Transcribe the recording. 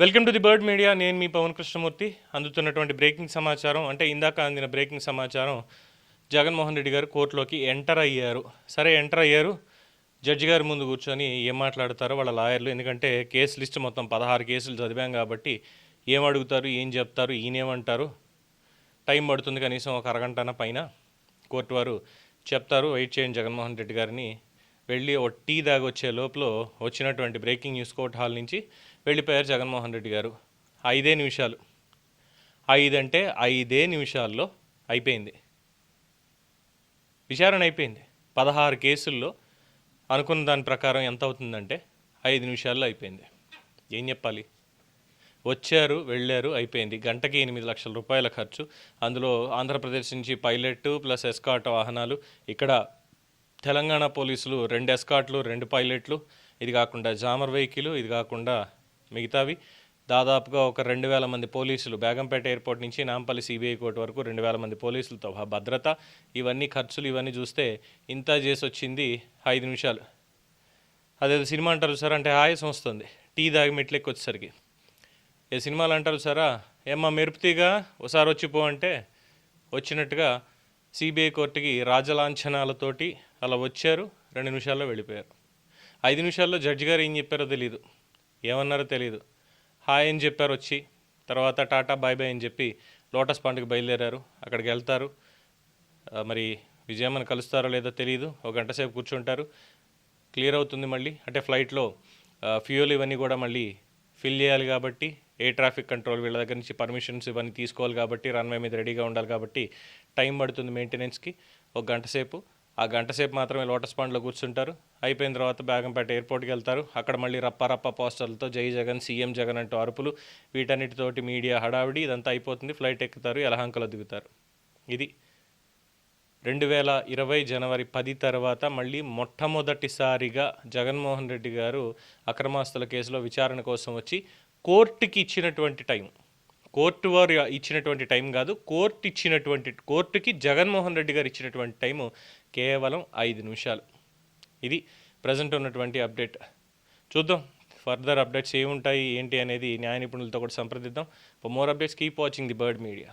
Welcome to the bird media. నేను మీ పవన్ కృష్ణమూర్తి. అందుతున్నటువంటి బ్రేకింగ్ సమాచారం అంటే ఇందాక అందిన బ్రేకింగ్ సమాచారం జగన్మోహన్ రెడ్డి గారు కోర్టులోకి ఎంటర్ అయ్యారు. సరే ఎంటర్ అయ్యారు. జడ్జి గారి ముందు కూర్చొని ఏం మాట్లాడతారో వాళ్ళ లాయర్లు ఎందుకంటే కేసు లిస్ట్ మొత్తం పదహారు కేసులు చదివాం కాబట్టి ఏం అడుగుతారు ఏం చెప్తారు ఈయనేమంటారు టైం పడుతుంది కనీసం ఒక అరగంటన పైన కోర్టు వారు చెప్తారు. వెయిట్ చేయండి జగన్మోహన్ రెడ్డి గారిని. వెళ్ళి ఓ టీ దాగొచ్చే వచ్చే లోపల వచ్చినటువంటి బ్రేకింగ్ న్యూస్ కోర్ట్ హాల్ నుంచి వెళ్ళిపోయారు జగన్మోహన్ రెడ్డి గారు. ఐదే నిమిషాలు. ఐదంటే ఐదే నిమిషాల్లో అయిపోయింది. విచారణ అయిపోయింది. పదహారు కేసుల్లో అనుకున్న దాని ప్రకారం ఎంత అవుతుందంటే ఐదు నిమిషాల్లో అయిపోయింది. ఏం చెప్పాలి? వచ్చారు వెళ్ళారు అయిపోయింది. గంటకి ఎనిమిది లక్షల రూపాయల ఖర్చు. అందులో ఆంధ్రప్రదేశ్ నుంచి పైలట్ ప్లస్ ఎస్కాట్ వాహనాలు ఇక్కడ తెలంగాణ పోలీసులు రెండు ఎస్కాట్లు రెండు పైలట్లు ఇది కాకుండా జామర్ వెహికల్ ఇది కాకుండా మిగతావి. దాదాపుగా ఒక రెండు వేల మంది పోలీసులు బేగంపేట ఎయిర్పోర్ట్ నుంచి నాంపల్లి సిబిఐ కోర్టు వరకు రెండు వేల మంది పోలీసులతో భద్రత. ఇవన్నీ ఖర్చులు ఇవన్నీ చూస్తే ఇంత చేసి వచ్చింది ఐదు నిమిషాలు. అదేదో సినిమా అంటారు సార్ అంటే ఆయాసం వస్తుంది. టీ దాగి మెట్లెక్కి వచ్చేసరికి ఏ సినిమాలు అంటారు సారా? ఏమ్మా మెరుపుతీగా ఒకసారి వచ్చిపో అంటే వచ్చినట్టుగా సిబిఐ కోర్టుకి రాజలాంఛనాలతోటి అలా వచ్చారు రెండు నిమిషాల్లో వెళ్ళిపోయారు. ఐదు నిమిషాల్లో జడ్జి గారు ఏం చెప్పారో తెలియదు ఏమన్నారో తెలియదు హాయ్ అని చెప్పారు వచ్చి. తర్వాత టాటా బాయ్ బాయ్ అని చెప్పి లోటస్ పాండ్కి బయలుదేరారు. అక్కడికి వెళ్తారు. మరి విజయమ్మని కలుస్తారో లేదో తెలియదు ఒక గంట సేపు కూర్చుంటారు. క్లియర్ అవుతుంది మళ్ళీ. అంటే ఫ్లైట్లో ఫ్యూయల్ ఇవన్నీ కూడా మళ్ళీ ఫిల్ చేయాలి కాబట్టి ఏ ట్రాఫిక్ కంట్రోల్ వీళ్ళ దగ్గర నుంచి పర్మిషన్స్ ఇవన్నీ తీసుకోవాలి కాబట్టి రన్వే మీద రెడీగా ఉండాలి కాబట్టి టైం పడుతుంది మెయింటెనెన్స్కి. ఒక గంట సేపు ఆ గంట సేపు మాత్రమే లోటస్ పాండ్లో కూర్చుంటారు. అయిపోయిన తర్వాత బేగంపేట ఎయిర్పోర్ట్కి వెళ్తారు. అక్కడ మళ్ళీ రప్పారప్ప పోస్టర్లతో జై జగన్ సీఎం జగన్ అంటూ అరుపులు వీటన్నిటితోటి మీడియా హడావిడి ఇదంతా అయిపోతుంది. ఫ్లైట్ ఎక్కుతారు యలహంకలో దిగుతారు. ఇది రెండు వేల ఇరవై జనవరి పది తర్వాత మళ్ళీ మొట్టమొదటిసారిగా జగన్మోహన్ రెడ్డి గారు అక్రమాస్తుల కేసులో విచారణ కోసం వచ్చి కోర్టుకి ఇచ్చినటువంటి టైం. కోర్టు వారు ఇచ్చినటువంటి టైం కాదు కోర్టు ఇచ్చినటువంటి కోర్టుకి జగన్మోహన్ రెడ్డి గారు ఇచ్చినటువంటి టైము కేవలం ఐదు నిమిషాలు. ఇది ప్రజెంట్ ఉన్నటువంటి అప్డేట్ చూద్దాం ఫర్దర్ అప్డేట్స్ ఏముంటాయి ఏంటి అనేది న్యాయ నిపుణులతో కూడా సంప్రదిద్దాం. For more updates keep watching the bird media